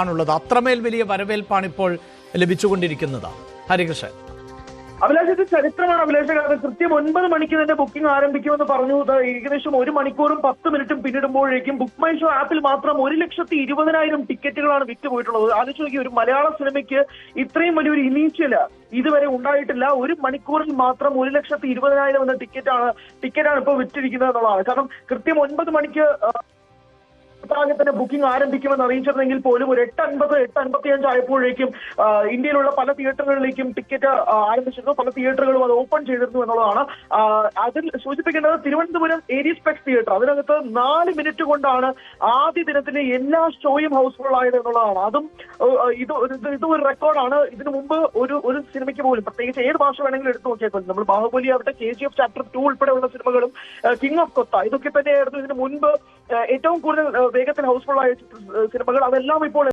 ആണുള്ളത്. അത്രമേൽ വലിയ വരവേൽപ്പാണ് ഇപ്പോൾ ലഭിച്ചുകൊണ്ടിരിക്കുന്നത്. ഹരികൃഷ്ണൻ. അഭിലാഷ് ഇത് ചരിത്രമാണ് അഭിലാഷ്. കാരണം കൃത്യം ഒൻപത് മണിക്ക് തന്നെ ബുക്കിംഗ് ആരംഭിക്കുമെന്ന് പറഞ്ഞു. ഏകദേശം ഒരു മണിക്കൂറും പത്ത് മിനിറ്റും പിന്നിടുമ്പോഴേക്കും ബുക്ക് മൈ ഷോ ആപ്പിൽ മാത്രം ഒരു ലക്ഷത്തി ഇരുപതിനായിരം ടിക്കറ്റുകളാണ് വിറ്റ് പോയിട്ടുള്ളത് ആലോചിച്ച് നോക്കി ഒരു മലയാള സിനിമയ്ക്ക് ഇത്രയും വലിയൊരു ഇനീഷ്യൽ ഇതുവരെ ഉണ്ടായിട്ടില്ല. ഒരു മണിക്കൂറിൽ മാത്രം ഒരു ലക്ഷത്തി ഇരുപതിനായിരം എന്ന ടിക്കറ്റാണ് ടിക്കറ്റാണ് ഇപ്പോൾ വിറ്റിരിക്കുന്നത് എന്നുള്ളതാണ്. കാരണം കൃത്യം ഒൻപത് മണിക്ക് തന്നെ ബുക്കിംഗ് ആരംഭിക്കുമെന്ന് അറിയിച്ചിരുന്നെങ്കിൽ പോലും ഒരു എട്ട് അൻപത് എട്ട് അൻപത്തി അഞ്ച് ആയപ്പോഴേക്കും ഇന്ത്യയിലുള്ള പല തിയേറ്ററുകളിലേക്കും ടിക്കറ്റ് ആരംഭിച്ചിരുന്നു. പല തിയേറ്ററുകളും അത് ഓപ്പൺ ചെയ്തിരുന്നു എന്നുള്ളതാണ്. അതിൽ സൂചിപ്പിക്കേണ്ടത് തിരുവനന്തപുരം ഏരീസ് പെക്സ് തിയേറ്റർ അതിനകത്ത് നാല് മിനിറ്റ് കൊണ്ടാണ് ആദ്യ ദിനത്തിലെ എല്ലാ ഷോയും ഹൗസ്ഫുൾ ആയത് എന്നുള്ളതാണ്. അതും ഇത് ഒരു- ഇത് ഒരു റെക്കോർഡാണ് ഇതിനു മുമ്പ് ഒരു ഒരു സിനിമയ്ക്ക് പോലും പ്രത്യേകിച്ച് ഏത് ഭാഷ വേണമെങ്കിലും എടുത്തു നോക്കിയാൽ പോലും നമ്മൾ ബാഹുബലി ആവട്ടെ K G F chapter two ഉൾപ്പെടെയുള്ള സിനിമകളും കിങ് ഓഫ് കൊത്ത ഇതൊക്കെ തന്നെയായിരുന്നു ഇതിന് മുൻപ് ഏറ്റവും കൂടുതൽ വേഗത്തിൽ ഹൗസ്ഫുൾ ആയ സിനിമകൾ അതെല്ലാം ഇപ്പോൾ